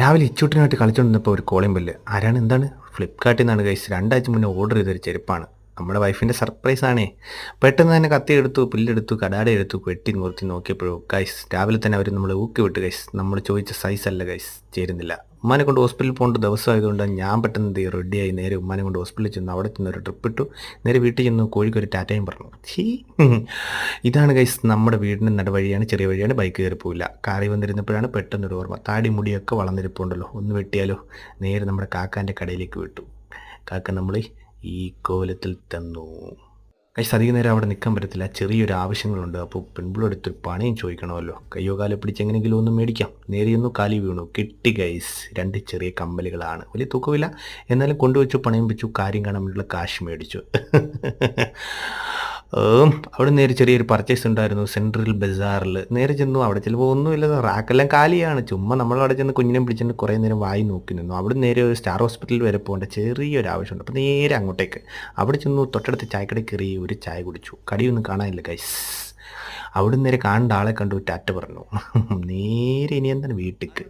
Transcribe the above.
രാവിലെ ഇച്ചൂട്ടിനായിട്ട് കളിച്ചുകൊണ്ടിരുന്നപ്പോൾ ഒരു calling bell ആരാണ്? എന്താണ്? ഫ്ലിപ്കാർട്ടിൽ നിന്നാണ് കഴിച്ച് രണ്ടാഴ്ച മുന്നേ ഓർഡർ ചെയ്തൊരു ചെരുപ്പാണ്. നമ്മുടെ വൈഫിന്റെ സർപ്രൈസാണേ പെട്ടെന്ന് തന്നെ കത്തിയെടുത്തു പുല്ലെടുത്തു കടാട എടുത്തു വെട്ടി നിർത്തി നോക്കിയപ്പോഴോ ഗൈസ് രാവിലെ തന്നെ അവർ നമ്മൾ ഊക്കി വിട്ട് ഗൈസ് നമ്മൾ ചോദിച്ച സൈസ് അല്ല ഗൈസ് ചേരുന്നില്ല. ഉമ്മാനെ കൊണ്ട് ഹോസ്പിറ്റലിൽ പോകേണ്ട ദിവസമായതുകൊണ്ട് ഞാൻ പെട്ടെന്ന് എന്ത് റെഡിയായി നേരെ ഉമ്മാനെ കൊണ്ട് ഹോസ്പിറ്റലിൽ ചെന്ന് അവിടെ ചെന്ന് ഒരു ട്രിപ്പ് ഇട്ടു. നേരെ വീട്ടിൽ ചെന്ന് കോഴിക്ക് ഒരു ടാറ്റയും പറഞ്ഞു. ഛീ. ഇതാണ് ഗൈസ് നമ്മുടെ വീടിന്റെ നടവഴിയാണ് ചെറിയ വഴിയാണ് ബൈക്ക് കയറി പോവില്ല. കാറി വന്നിരുന്നപ്പോഴാണ് പെട്ടെന്നൊരു ഓർമ്മ. താടി മുടിയൊക്കെ വളർന്നിരിപ്പുണ്ടല്ലോ ഒന്ന് വെട്ടിയാലോ? നേരെ നമ്മുടെ കാക്കാന്റെ കടയിലേക്ക് വിട്ടു. കാക്ക നമ്മൾ ഈ കോലത്തിൽ തന്നു. കൈസ് അധികം നേരം അവിടെ നിൽക്കാൻ പറ്റത്തില്ല. ചെറിയൊരു ആവശ്യങ്ങളുണ്ട്. അപ്പോൾ പെൺപിള്ളടുത്തൊരു പണിയും ചോദിക്കണമല്ലോ. കയ്യോ കാലോ പിടിച്ച് എങ്ങനെയെങ്കിലും ഒന്ന് മേടിക്കാം. നേരിയൊന്നും കാലി വീണു. കിട്ടി ഗൈസ്. രണ്ട് ചെറിയ കമ്മലുകളാണ്. വലിയ തൂക്കമില്ല. എന്നാലും കൊണ്ടുവച്ചു പണയം വെച്ചു കാര്യം കാണാൻ വേണ്ടിയുള്ള കാശ് മേടിച്ചു. അവിടെ നേരെ ചെറിയൊരു പർച്ചേസ് ഉണ്ടായിരുന്നു സെൻട്രൽ ബസാറിൽ നേരെ ചെന്നു അവിടെ ചിലപ്പോൾ ഒന്നുമില്ല റാക്കെല്ലാം കാലിയാണ്. ചുമ്മാ നമ്മൾ അവിടെ ചെന്ന് കുഞ്ഞിനെ പിടിച്ചിട്ട് കുറേ നേരം വായി നോക്കി നിന്നു. അവിടെ നേരെ ഒരു സ്റ്റാർ ഹോസ്പിറ്റലിൽ വരെ പോകേണ്ട ചെറിയൊരു ആവശ്യമുണ്ട്. അപ്പോൾ നേരെ അങ്ങോട്ടേക്ക്. അവിടെ ചെന്നു തൊട്ടടുത്ത് ചായക്കടയിൽ കയറി ഒരു ചായ കുടിച്ചു. കടിയൊന്നും കാണാനില്ല ഗൈസ് അവിടെ നേരെ കാണേണ്ട ആളെ കണ്ടു ടാറ്റ പറഞ്ഞു. നേരെ ഇനി എന്താണ് വീട്ടിലേക്ക്